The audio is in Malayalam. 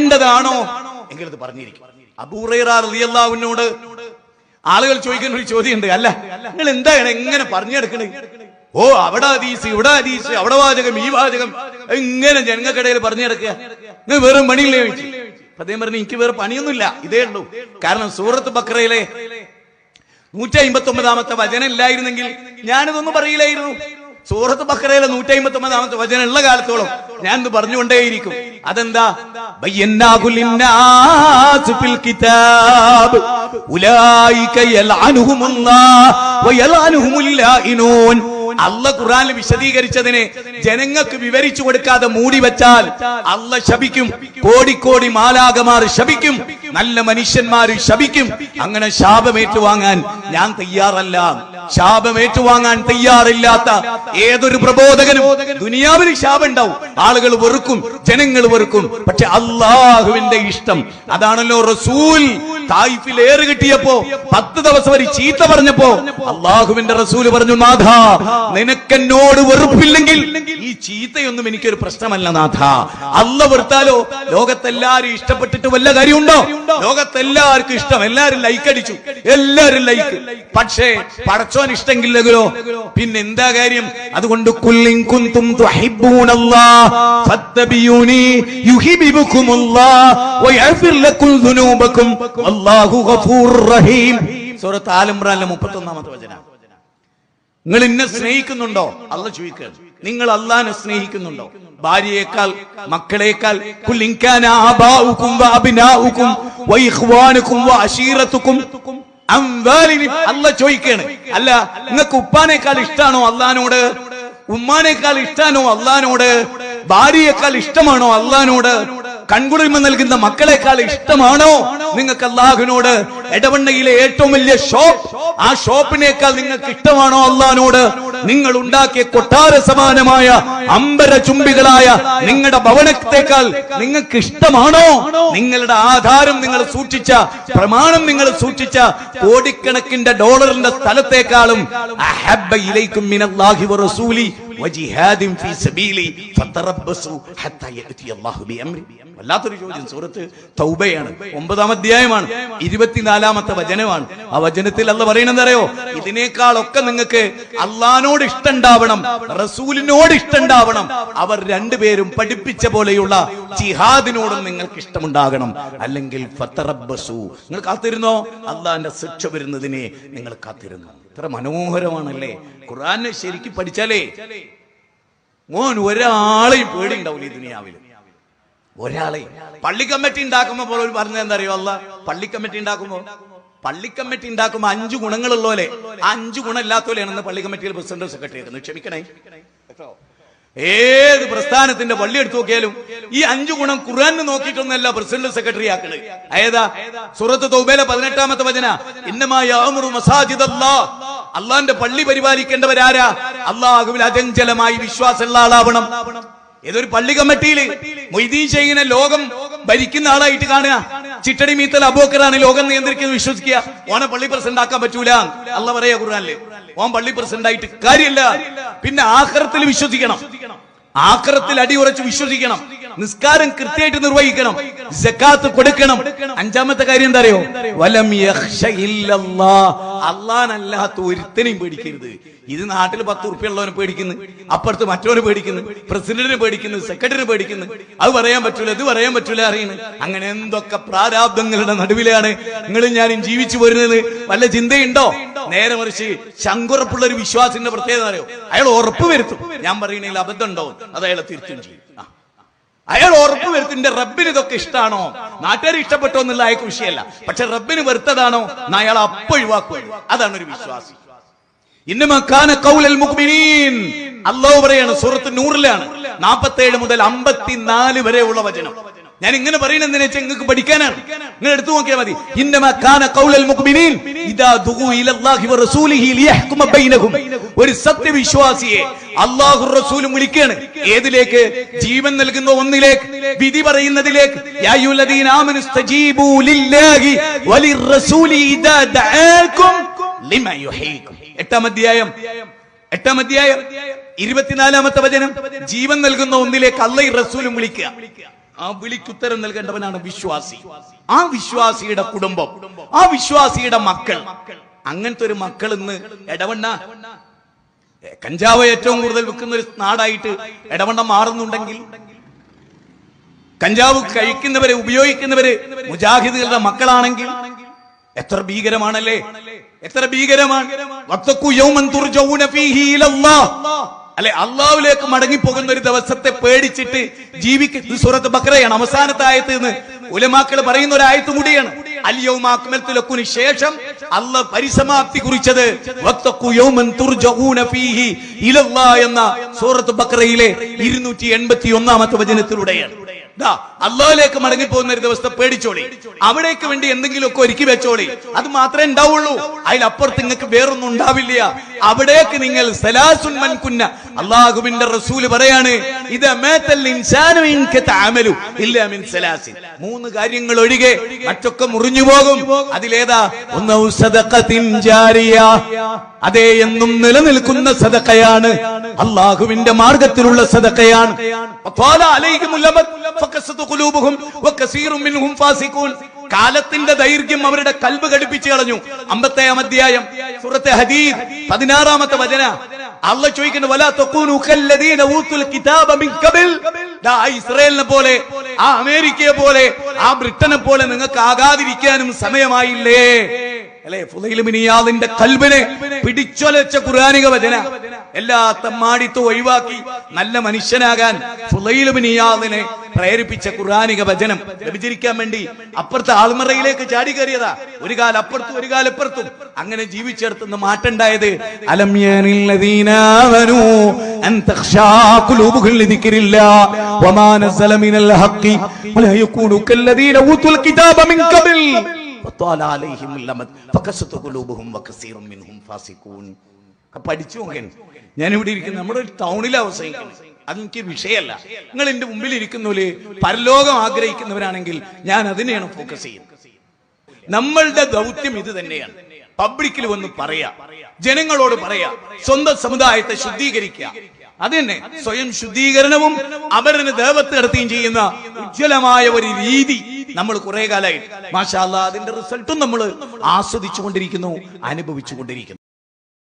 പറയേണ്ടതാണോ എങ്കിൽ അത് പറഞ്ഞിരിക്കും അബൂറൈറിയല്ലാവിനോട് ആളുകൾ ചോദിക്കുന്ന ഒരു ചോദ്യമുണ്ട്. അല്ല നിങ്ങൾ എന്താണ് എങ്ങനെ പറഞ്ഞെടുക്കണേ? ഓ അവിടെ അതീസ് ഇവിടെ അതീസ് അവിടെ വാചകം ഈ വാചകം. ഇങ്ങനെ ജനങ്ങൾക്കിടയിൽ പറഞ്ഞെടുക്കുക. നിങ്ങൾ വേറെ ലഭിച്ചു അദ്ദേഹം പറഞ്ഞു എനിക്ക് വേറെ പണിയൊന്നുമില്ല. ഇതേ ഉള്ളൂ. കാരണം സൂറത്ത് ബക്രയിലെ നൂറ്റി അമ്പത്തി ഒമ്പതാമത്തെ വചനം ഇല്ലായിരുന്നെങ്കിൽ ഞാനിതൊന്നും പറയില്ലായിരുന്നു. സൂറത്ത് ബക്രയിലെ നൂറ്റി അമ്പത്തി ഒമ്പതാമത്തെ വചനം ഉള്ള കാലത്തോളം ഞാൻ പറഞ്ഞുകൊണ്ടേയിരിക്കും. അതെന്താ? അല്ല ഖുറാനിൽ വിശദീകരിച്ചതിനെ ജനങ്ങൾക്ക് വിവരിച്ചു കൊടുക്കാതെ മൂടി വെച്ചാൽ അല്ല ശപിക്കും. കോടിക്കോടി മാലാകമാർ ശപിക്കും. നല്ല മനുഷ്യന്മാർ ശപിക്കും. അങ്ങനെ ശാപമേറ്റുവാങ്ങാൻ ഞാൻ തയ്യാറല്ല. ശാപമേറ്റുവാങ്ങാൻ തയ്യാറില്ലാത്ത ഏതൊരു പ്രബോധകനും ദുനിയാവിൽ ശാപം ഉണ്ടാവും ആളുകൾ വെറുക്കും ജനങ്ങൾ വെറുക്കും. പക്ഷെ അള്ളാഹുവിന്റെ ഇഷ്ടം അതാണല്ലോ റസൂൽ. തായിഫിൽ ഏറ് കിട്ടിയപ്പോ പത്ത് ദിവസം വരെ ചീത്ത പറഞ്ഞപ്പോ അള്ളാഹുവിന്റെ റസൂൽ പറഞ്ഞു നാഥ നിനക്കെന്നോട് വെറുപ്പില്ലെങ്കിൽ ഈ ചീത്തയൊന്നും എനിക്കൊരു പ്രശ്നമല്ല നാഥ. അല്ല വെറുത്താലോ? ലോകത്തെല്ലാരും ഇഷ്ടപ്പെട്ടിട്ട് വല്ല കാര്യമുണ്ടോ? ലോകത്തെല്ലാവർക്കും ഇഷ്ടം. എല്ലാരും ലൈക്ക് അടിച്ചു. എല്ലാരും ലൈക്ക് പക്ഷേ പടച്ചോൻ ഇഷ്ടമെങ്കിലോ പിന്നെ എന്താ കാര്യം? അതുകൊണ്ട് കുല്ലിൻ കുന്തും തുഹിബ്ബൂനല്ലാഹ് ഫത്തബിയൂനി യുഹിബ്ബുകുമുല്ലാഹ് വയഗ്ഫിർ ലക്കും ദുനൂബക്കും വല്ലാഹു ഗഫൂറുർ റഹീം. സൂറത്ത് ആൽ ഇംറാനിലെ 31ാമത്തെ വചനം. നിങ്ങൾ ഇന്നെ സ്നേഹിക്കുന്നുണ്ടോ? അല്ല ചോദിക്കുക നിങ്ങൾ അള്ളാഹിനെ സ്നേഹിക്കുന്നുണ്ടോ? ഭാര്യയേക്കാൾ മക്കളേക്കാൾ ആബാഉകും വഅബ്നാഉകും വഇഖ്വാനുകും വഅശീറത്തുകും അംവാലിനി അല്ല ചോദിക്കാണ്. അല്ല നിങ്ങൾക്ക് ഉപ്പാനേക്കാൾ ഇഷ്ടാണോ അള്ളഹാനോട്? ഉമ്മാനേക്കാൾ ഇഷ്ടാണോ അള്ളഹാനോട്? ഭാര്യയേക്കാൾ ഇഷ്ടമാണോ അള്ളഹാനോട്? കൺകുളിർമ നൽകുന്ന മക്കളെക്കാൾ ഇഷ്ടമാണോ നിങ്ങൾക്ക് അള്ളാഹുവിനോട് ഇടവണ്ണയിലെ ഏറ്റവും വലിയ ഷോപ്പ്. ആ ഷോപ്പിനേക്കാൾ നിങ്ങൾക്ക് ഇഷ്ടമാണോ അള്ളഹാനോട് നിങ്ങൾ ഉണ്ടാക്കിയ കൊട്ടാര സമാനമായ അമ്പര ചുംബികളായ നിങ്ങളുടെ ഭവനത്തെക്കാൾ നിങ്ങൾക്ക് ഇഷ്ടമാണോ? നിങ്ങളുടെ ആധാരം നിങ്ങൾ സൂക്ഷിച്ച പ്രമാണം നിങ്ങൾ സൂക്ഷിച്ച കോടിക്കണക്കിന്റെ ഡോളറിന്റെ സ്ഥലത്തെക്കാളും വജിഹാദിൻ ഫീ സബീലി ഫതറബ്ബസു ഹത്താ യഅതി അല്ലാഹു ബിഅംരി വല്ലാത്തൊരു ചോദ്യം സൂറത്ത് തൗബയാണ് ഒമ്പതാം അധ്യായമാണ് ഇരുപത്തിനാലാമത്തെ വചനമാണ്. ആ വചനത്തിൽ അല്ല പറയുന്നത് അറിയോ ഇതിനേക്കാളൊക്കെ നിങ്ങൾക്ക് അള്ളഹാനോട് ഇഷ്ടണ്ടാവണം റസൂലിനോട് ഇഷ്ടണ്ടാവണം അവർ രണ്ടുപേരും പഠിപ്പിച്ച പോലെയുള്ള ജിഹാദിനോടും നിങ്ങൾക്ക് ഇഷ്ടമുണ്ടാകണം. അല്ലെങ്കിൽ ഫത്തറബ്ബസു നിങ്ങൾ കാത്തിരുന്നോ? അള്ളാന്റെ ശിക്ഷ വരുന്നതിനെ നിങ്ങൾ കാത്തിരുന്നു. ഇത്ര മനോഹരമാണല്ലേ? ഖുറാനെ ശരിക്കും പഠിച്ചാലേ മോൻ ഒരാളെയും പേടി ഉണ്ടാവില്ല ഈ ദുനിയാവിൽ ഒരാളെ പള്ളി കമ്മിറ്റി ഉണ്ടാക്കുമ്പോ പോലെ പറഞ്ഞത് എന്താ അറിയോ അല്ല പള്ളി കമ്മിറ്റി ഉണ്ടാക്കുമ്പോ? പള്ളി കമ്മിറ്റി ഉണ്ടാക്കുമ്പോ അഞ്ചു ഗുണങ്ങളുള്ളോലെ? ആ അഞ്ചു ഗുണമില്ലാത്തോലെയാണെന്ന് പള്ളി കമ്മിറ്റിയിൽ പ്രസിഡന്റ് സെക്രട്ടറി ആക്കുന്നത് ക്ഷമിക്കണേ. ഏത് പ്രസ്ഥാനത്തിന്റെ പള്ളി എടുത്തു നോക്കിയാലും ഈ അഞ്ചു ഗുണം ഖുർആന് നോക്കിയിട്ടൊന്നല്ല പ്രസിഡന്റ് സെക്രട്ടറി ആക്കണത്. ഏതാ സൂറത്ത് തൗബയിലെ പതിനെട്ടാമത്തെ വചന. ഇന്നമായ മസാജിദ് അള്ളാന്റെ പള്ളി പരിപാലിക്കേണ്ടവരാരാ? അള്ളാഹുവിൽ അചഞ്ചലമായി വിശ്വാസമുള്ള ആളാവണം. ഏതൊരു പള്ളി കമ്മിറ്റിയിൽ മൊയ്തീൻ ഷെയ്ഖിനെ ലോകം ഭരിക്കുന്ന ആളായിട്ട് കാണുക. ചിട്ടടി മീത്തൽ അബോക്കറാണ് ലോകം നിയന്ത്രിക്കുന്നത് വിശ്വസിക്കുക. ഓനെ പള്ളി പ്രസിഡന്റ് ആക്കാൻ പറ്റൂല. അല്ല പറയാ കുറാനല്ലേ ഓൻ പള്ളി പ്രസിഡന്റ് ആയിട്ട് കാര്യമില്ല. പിന്നെ ആഹ്റത്തിൽ വിശ്വസിക്കണം. ആഖിറത്തിൽ അടിയുറച്ച് വിശ്വസിക്കണം. നിസ്കാരം കൃത്യമായിട്ട് നിർവഹിക്കണം. ജക്കാത്ത് കൊടുക്കണം. അഞ്ചാമത്തെ കാര്യം എന്താ അറിയോ വലം. അള്ളാനല്ലാത്ത ഒരുത്തനെയും പേടിക്കരുത്. ഇത് നാട്ടിൽ പത്ത് ഉറുപ്പ്യുള്ളവനെ പേടിക്കുന്നു. അപ്പുറത്ത് മറ്റവനെ പേടിക്കുന്നു. പ്രസിഡന്റിനെ പേടിക്കുന്നു. സെക്രട്ടറിനെ പേടിക്കുന്നു. അത് പറയാൻ പറ്റൂല ഇത് പറയാൻ പറ്റൂല അറിയുന്നു അങ്ങനെ എന്തൊക്കെ പ്രാരാബ്ദങ്ങളുടെ നടുവിലാണ് നിങ്ങളും ഞാനും ജീവിച്ചു വരുന്നത് വല്ല ചിന്തയുണ്ടോ? നേരെ മറിച്ച് ശങ്കുറപ്പുള്ള ഒരു വിശ്വാസിന്റെ പ്രത്യേകത അറിയോ? അയാൾ ഉറപ്പ് വരുത്തും. ഞാൻ പറയണെങ്കിൽ അബദ്ധം ഉണ്ടോ അത് അയാളെ തിരുത്തും ചെയ്യും. അയാൾ ഉറപ്പ് വരുത്തിന്റെ റബ്ബിന് ഇതൊക്കെ ഇഷ്ടമാണോ നാട്ടുകാർ ഇഷ്ടപ്പെട്ടോ എന്നുള്ള അയാൾക്ക് വിഷയമല്ല. പക്ഷെ റബ്ബിന് വെറുത്തതാണോ? അയാൾ അപ്പൊഴിവാക്കും അതാണ് ഒരു വിശ്വാസി. അള്ളാഹു പറയാണ് സൂറത്ത് നൂറിലാണ്. നാപ്പത്തേഴ് മുതൽ അമ്പത്തിനാല് വരെ ഉള്ള വചനം. ഞാൻ ഇങ്ങനെ പറയുന്നത് വെച്ചാൽ നിങ്ങൾക്ക് പഠിക്കാനാണ്? നിങ്ങൾ എടുത്തു നോക്കിയാൽ മതി. ഒരു സത്യവിശ്വാസിയെ അള്ളാഹു റസൂലും വിളിക്കുകയാണ് ഏതിലേക്ക്? ജീവൻ നൽകുന്ന ഒന്നിലേക്ക്. വിധി പറയുന്നതിലേക്ക്. എട്ടാം അധ്യായം. എട്ടാം അധ്യായം. ഇരുപത്തിനാലാമത്തെ വചനം. ജീവൻ നൽകുന്ന ഒന്നിലേക്ക് അള്ളയും റസൂലും വിളിക്കുക. ആ വിളിക്കുത്തരം നൽകേണ്ടവനാണ് വിശ്വാസി. ആ വിശ്വാസിയുടെ കുടുംബം ആ വിശ്വാസിയുടെ മക്കൾ. അങ്ങനത്തെ ഒരു മക്കൾ ഇന്ന് എടവണ്ണ കഞ്ചാവ് ഏറ്റവും കൂടുതൽ വിൽക്കുന്ന ഒരു നാടായിട്ട് എടവണ്ണ മാറുന്നുണ്ടെങ്കിൽ കഞ്ചാവ് കഴിക്കുന്നവര് ഉപയോഗിക്കുന്നവര് മുജാഹിദുകളുടെ മക്കളാണെങ്കിൽ എത്ര ഭീകരമാണല്ലേ? എത്ര ഭീകരമാണ്? അല്ലെ അള്ളാഹുലേക്ക് മടങ്ങി പോകുന്ന ഒരു ദിവസത്തെ പേടിച്ചിട്ട് ജീവിക്കുന്ന സൂറത്ത് ബക്രയാണ് അവസാനത്തെ ആയത്ത് എന്ന് ഉലമാക്കൾ പറയുന്ന ഒരു ആയത്തും കൂടിയാണ്. അല്യവുമാക്കുമത്തിലൊക്കുന് ശേഷം അല്ല പരിസമാപ്തി കുറിച്ചത് എന്ന സൂറത്ത് ബക്രയിലെ ഇരുന്നൂറ്റി എൺപത്തി ഒന്നാമത്തെ വചനത്തിലൂടെയാണ്. അള്ളാഹിലേക്ക് മടങ്ങി പോകുന്ന ഒരു ദിവസത്തെ പേടിച്ചോളി. അവിടേക്ക് വേണ്ടി എന്തെങ്കിലുമൊക്കെ ഒരുക്കി വെച്ചോളി. അത് മാത്രമേ ഉണ്ടാവുള്ളൂ. അതിലപ്പുറത്ത് നിങ്ങൾക്ക് വേറൊന്നും ഉണ്ടാവില്ല. അവിടേക്ക് നിങ്ങൾ സലാസുൻ മൻകുന്ന റസൂൽ പറയാണ് ഇത് മൂന്ന് കാര്യങ്ങൾ ഒഴികെ മറ്റൊക്കെ മുറിഞ്ഞു പോകും. അതിലേതാ? അതേ എന്നും നിലനിൽക്കുന്ന സദഖയാണ്. അള്ളാഹുവിന്റെ മാർഗത്തിലുള്ള സദഖയാണ്. കാലത്തിന്റെ ദൈർഘ്യം അവരുടെ കൽബ് ഘടിപ്പിച്ചു കളഞ്ഞു. അമ്പത്തേഴാം അധ്യായം സുഹൃത്തെ ഹദീദ് പതിനാറാമത്തെ വചന. അള്ള ചോദിക്കുന്നു വലാ ഇസ്രായേലിനെ പോലെ ആ അമേരിക്കയെ പോലെ ആ ബ്രിട്ടനെ പോലെ നിങ്ങൾക്ക് ആകാതിരിക്കാനും സമയമായില്ലേ? അല്ലെ ഫുലൈലുമിനിയാദിന്റെ കൽബിനെ പിടിച്ചൊലച്ച ഖുർആനിക വചന. എല്ലാ തമ്മാടിത്തും ഒഴിവാക്കി നല്ല മനുഷ്യനാകാൻ ഫുലൈലുബിനിയാദിനെ പ്രേരിപ്പിച്ച ഖുർആനിക വചനം വ്യഭിചരിക്കാൻ വേണ്ടി അപ്പുറത്തെ ആൾമറയിലേക്ക് ചാടി കയറിയതാ. ഒരു കാല അപ്പുറത്തും ഒരു കാലപ്പുറത്തും അങ്ങനെ ജീവിച്ചെടുത്തുനിന്ന് മാറ്റുണ്ടായത് അൻ തഖ്ശാ ഖുലൂബുഹും മിൻഹും പഠിച്ചു നോക്കൻ ഞാൻ ഇവിടെ ഇരിക്കുന്ന നമ്മുടെ ഒരു ടൗണിൽ അവസാനിക്കുന്നത് അതെനിക്ക് വിഷയമല്ല. നിങ്ങൾ എന്റെ മുമ്പിൽ ഇരിക്കുന്നവര് പരലോകം ആഗ്രഹിക്കുന്നവരാണെങ്കിൽ ഞാൻ അതിനെയാണ് ഫോക്കസ് ചെയ്യുന്നത്. നമ്മളുടെ ദൗത്യം ഇത് തന്നെയാണ്. പബ്ലിക്കിൽ വന്ന് പറയാ. ജനങ്ങളോട് പറയാ. സ്വന്തം സമുദായത്തെ ശുദ്ധീകരിക്കുക. അത് തന്നെ സ്വയം ശുദ്ധീകരണവും അവരന് ദേവത്ത് നടത്തുകയും ചെയ്യുന്ന ഉജ്ജ്വലമായ ഒരു രീതി നമ്മൾ കുറെ കാലമായി. മാഷാല്ല അതിന്റെ റിസൾട്ടും നമ്മൾ ആസ്വദിച്ചുകൊണ്ടിരിക്കുന്നു അനുഭവിച്ചുകൊണ്ടിരിക്കുന്നു.